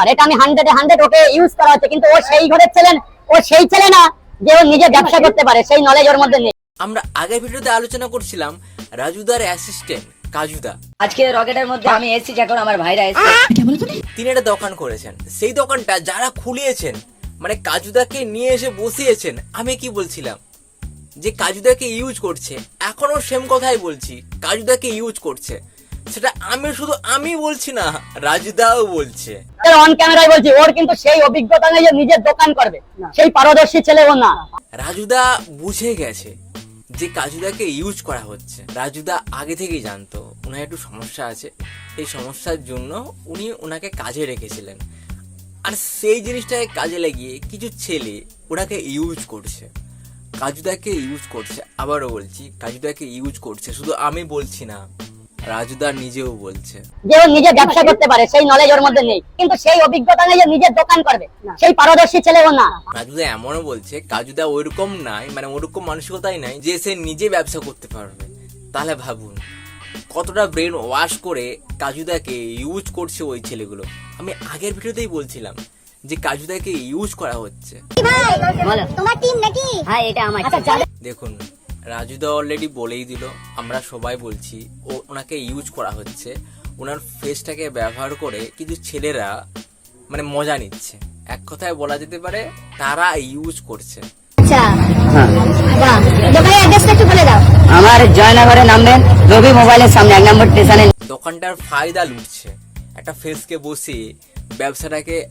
আর এটা আমি হান্ড্রেডে হান্ড্রেড ওকে ইউজ করা হচ্ছে কিন্তু ও সেই ঘরের ছেলে ও সেই ছেলে না যে ও নিজে ব্যবসা করতে পারে সেই নলেজ ওর মধ্যে নেই। আমরা আগের ভিডিওতে আলোচনা করছিলাম রাজুদার অ্যাসিস্ট্যান্ট কাজুদা। আজকে রকেটের মধ্যে আমি এসেছি যখন আমার ভাইরা এসেছে। তিনি একটা দোকান করেছেন। সেই দোকানটা যারা খুলিয়েছেন মানে কাজুদাকে নিয়ে এসে বসিয়েছেন আমি কি বলছিলাম? যে কাজুদাকে ইউজ করছে এখনও সেম কথাই বলছি কাজুদাকে ইউজ করছে। সেটা আমি শুধু আমি বলছি না রাজুদাও বলছে। অন ক্যামেরায় বলছি ওর কিন্তু সেই অভিজ্ঞতা নেই যে নিজের দোকান করবে। সেই পারদর্শী ছেলে ও না। রাজুদা বুঝে গেছে যে কাজুদাকে ইউজ করা হচ্ছে। রাজুদা আগে থেকেই জানতো ওনার একটু সমস্যা আছে। এই সমস্যার জন্য উনি ওনাকে কাজে রেখেছিলেন। আর সেই জিনিসটাকে কাজে লাগিয়ে কিছু ছেলে ওনাকে ইউজ করছে। কাজুদাকে ইউজ করছে আবারও বলছি কাজুদাকে ইউজ করছে। শুধু আমি বলছি না রাজুদা নিজেও বলছে। যে ও নিজে ব্যবসা করতে পারে সেই নলেজ ওর মধ্যে নেই। কিন্তু সেই অভিজ্ঞতা নেই যে নিজের দোকান করবে সেই পারদর্শী ছেলে ও না। কাজুদা এমনও বলছে কাজুদা ওইরকম নাই মানে ওরকম মানসিকতাই নাই যে সে নিজে ব্যবসা করতে পারবে। তাহলে ভাবুন কতটা ব্রেন ওয়াশ করে কাজুদাকে ইউজ করছে ওই ছেলেগুলো। আমি আগের ভিডিওতেই বলছিলাম যে কাজুদাকে ইউজ করা হচ্ছে। তোমার টিম নাকি? হ্যাঁ এটা আমার দেখুন রাজুদা অলরেডি বলেই দিল আমরা সবাই বলছি ও ওনাকে ইউজ করা হচ্ছে। ওনার ফেসটাকে ব্যবহার করে কিছু ছেলেরা মানে মজা নিচ্ছে। এক কথায় বলা যেতে পারে তারা ইউজ করছে। আচ্ছা। দাও। আমার জয়নগরে নামবেন রবি মোবাইলের সামনে এক নম্বর স্টেশনে। দোকানটার ফায়দা লুটছে। একটা ফেসকে বসে ব্যবসাটাকে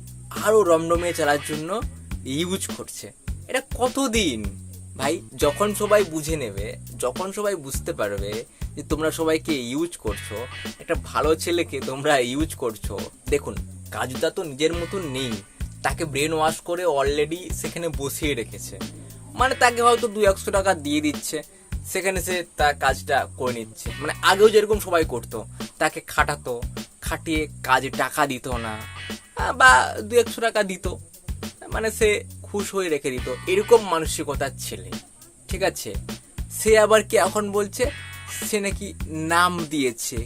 আরও রমরমে চালার জন্য ইউজ করছে। এটা কতদিন? ভাই, যখন সবাই বুঝে নেবে, যখন সবাই বুঝতে পারবে যে তোমরা সবাইকে ইউজ করছ, একটা ভালো ছেলেকে তোমরা ইউজ করছ, দেখুন, কাজুদা তো নিজের মতন নেই, তাকে ব্রেন ওয়াশ করে অলরেডি সেখানে বসিয়ে রেখেছে। মানে তাকে হয়তো দু একশো টাকা দিয়ে দিচ্ছে, সেখানে সে তার কাজটা করে নিচ্ছে। মানে আগেও যেরকম সবাই করতো, তাকে খাটাতো, খাটিয়ে কাজে টাকা দিত না বা দু একশো টাকা দিত। মানে সে খুশ হয়ে রেখে দিত। এরকম মানসিকতার ছেলে। ঠিক আছে? সে আবার কি এখন বলছে? সে নাকি নাম দিয়েছে।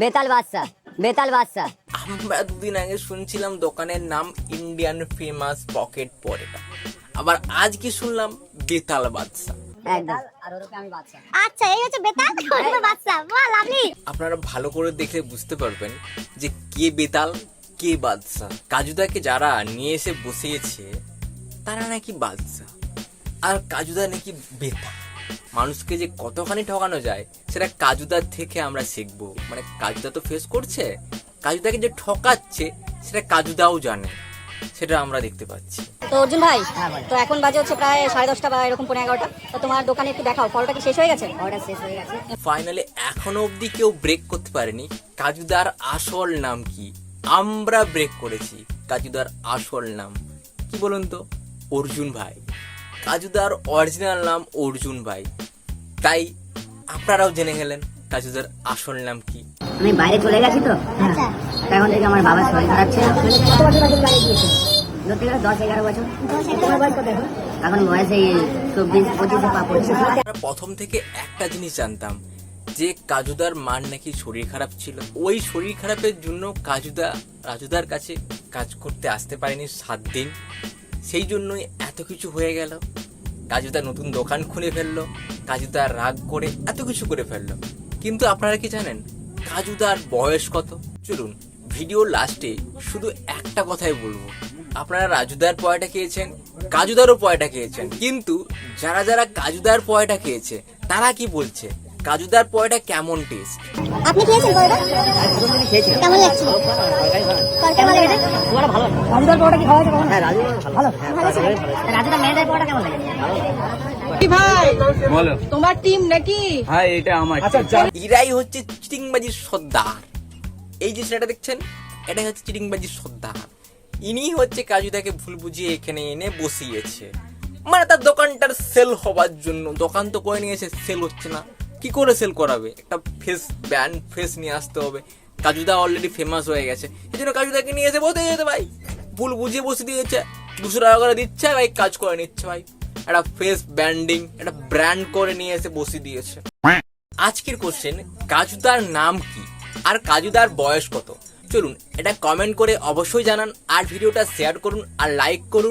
বেতাল বাদশা বেতাল বাদশা আমরা দুদিন আগে শুনছিলাম দোকানের নাম ইন্ডিয়ান ফেমাস পকেট পরেটা আবার আজ কি শুনলাম? বেতাল বাদশা একদম। আর ওরকে আমি বাদশা আচ্ছা এই হচ্ছে বেতাল ওটা বাচ্চা আপনারা ভালো করে দেখলে বুঝতে পারবেন যে কে বেতাল কে বাদশা কাজুদাকে যারা নিয়ে এসে বসিয়েছে তারা নাকি বাদশা। আর কাজুদা নাকি বেতাল মানুষকে যে কতখানি ঠকানো যায় সেটা কাজুদার থেকে আমরা শিখব। মানে কাজুদা তো ফেস করছে কাজুদাকে যে ঠকাচ্ছে সেটা কাজুদাও জানে। সেটা আমরা দেখতে পাচ্ছি। তো অর্জুন ভাই তো এখন বাজে হচ্ছে প্রায় সাড়ে দশটা বা এরকম পনেরো এগারোটা। তো তোমার দোকানে একটু দেখাও ফলটা কি শেষ হয়ে গেছে? অর্ডার শেষ হয়ে গেছে। ফাইনালি এখনও অবধি কেউ ব্রেক করতে পারেনি। কাজুদার আসল নাম কি? আমরা ব্রেক করেছি। কাজুদার আসল নাম। কি বলুন তো? অর্জুন ভাই। কাজুদার অরিজিনাল নাম অর্জুন ভাই। তাই আপনারাও জেনে গেলেন কাজুদার আসল নাম কি। আমি বাইরে চলে গেছি তো? আচ্ছা। এখন থেকে আমার বাবার শরীর খারাপ ছিল। ধরতে গেলে দশ এগারো বছর। তোমার বয়স কত এখন? এখন বয়স এই চব্বিশ পঁচিশে পা পড়ছে। আমরা প্রথম থেকে একটা জিনিস জানতাম যে কাজুদার মার নাকি শরীর খারাপ ছিল। ওই শরীর খারাপের জন্য কাজুদা রাজুদার কাছে কাজ করতে আসতে পারেনি সাত দিন। সেই জন্যই এত কিছু হয়ে গেল। কাজুদা নতুন দোকান খুলে ফেলল, কাজুদা রাগ করে এত কিছু করে ফেলল। কিন্তু আপনারা কি জানেন, কাজুদার বয়স কত? চলুন ভিডিও লাস্টে শুধু একটা কথাই বলব। আপনারা রাজুদার পয়টা খেয়েছেন, কাজুদারও পয়টা খেয়েছেন। কিন্তু যারা যারা কাজুদার পয়টা খেয়েছে, তারা কি বলছে? কাজুদার পয়টা কেমন টেস্ট আপনি খেয়েছেন বলবা কেমন লাগছে? তরকারি ভালো লেগেছে রাজুদার পরোটা কি খাওয়া হয়েছে হ্যাঁ রাজু ভালো। ভালো। ছিল? রাজুদার মেয়েদের পরোটা কেমন লাগে? কি ভাই? বলো। তোমার টিম নাকি? হ্যাঁ এটা আমার এরাই হচ্ছে চিটিংবাজির সর্দার। এই যে সেটা দেখছেন এটাই হচ্ছে চিটিংবাজির সর্দার। ইনি হচ্ছে কাজুদাকে ভুল বুঝিয়ে এখানে এনে বসিয়েছে। মানে তার দোকানটার সেল হবার জন্য। দোকান তো করে নিয়েছে সেল হচ্ছে না। কি করে সেল করাবে? একটা ফেস ব্যান্ড ফেস নিয়ে আসতে হবে। কাজুদা অলরেডি ফেমাস হয়ে গেছে। এই জন্য কাজুদাকে নিয়ে এসে বসে যেতে ভাই, ভুল বুঝিয়ে বসে দিয়েছে দুশো টাকা করে দিচ্ছে, ভাই, কাজ করে নিচ্ছে ভাই। একটা ফেস ব্যান্ডিং একটা ব্র্যান্ড করে নিয়ে এসে বসে দিয়েছে। আজকের কোশ্চেন কাজুদার নাম কি? আর কাজুদার বয়স কত? চলুন, এটা কমেন্ট করে অবশ্যই জানান, আর ভিডিওটা শেয়ার করুন, আর লাইক করুন।